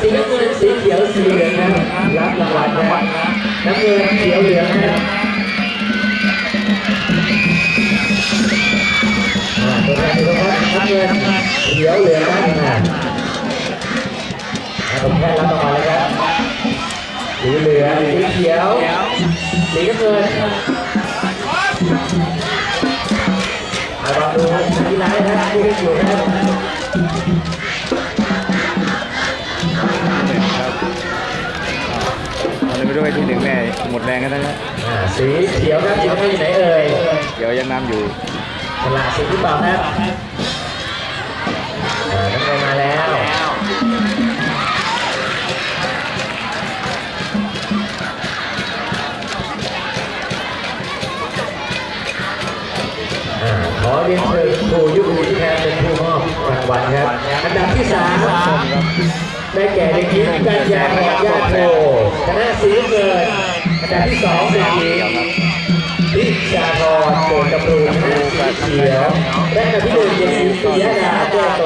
สีน้ำเงินสีเขียวสีเหลืองนะรับรางวัล แทนน้ำเงินเขียวเหลืองนะอ่าผมแค่รับรางวัลเลยครับสีเหลืองสีเขียวสีน้ำเงินเอาลองดูที่ไหนนะที่อยู่นะอะไรไม่รู้ไอ้ที่หนึ่งแม่หมดแรงกันทั้งนั้นอ่าสีเขียวครับสีน้ำเงินอยู่ไหนเอ่ยเดี๋ยวยังน้ำอยู่ฉลาดสีหรือเปล่าครับ อ่าขอเรียนเชิญครูยุคดีแทนเป็นผู้มอบรางวัลครับ อันดับที่สามได้แก่เด็กหญิงกัญญาพรญาโทคณะสีเงินอันดับที่สองเด็กหญิงพิชาพรโกนกระปรูคณะสีเขียวและอันดับที่หนึ่งเด็กหญิงปิยดาแก้วกล